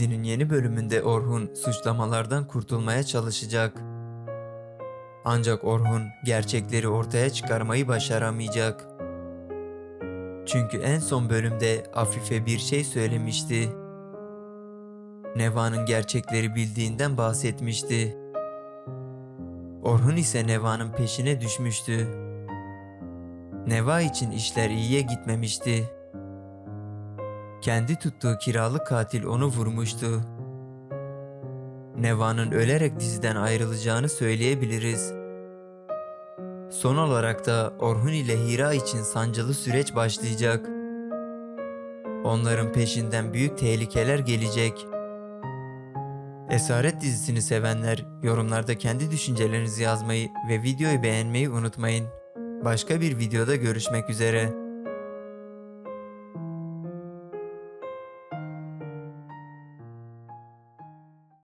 yeni bölümünde Orhun suçlamalardan kurtulmaya çalışacak. Ancak Orhun gerçekleri ortaya çıkarmayı başaramayacak. Çünkü en son bölümde Afife bir şey söylemişti. Neva'nın gerçekleri bildiğinden bahsetmişti. Orhun ise Neva'nın peşine düşmüştü. Neva için işler iyiye gitmemişti. Kendi tuttuğu kiralık katil onu vurmuştu. Neva'nın ölerek diziden ayrılacağını söyleyebiliriz. Son olarak da Orhun ile Hira için sancılı süreç başlayacak. Onların peşinden büyük tehlikeler gelecek. Esaret dizisini sevenler yorumlarda kendi düşüncelerinizi yazmayı ve videoyu beğenmeyi unutmayın. Başka bir videoda görüşmek üzere.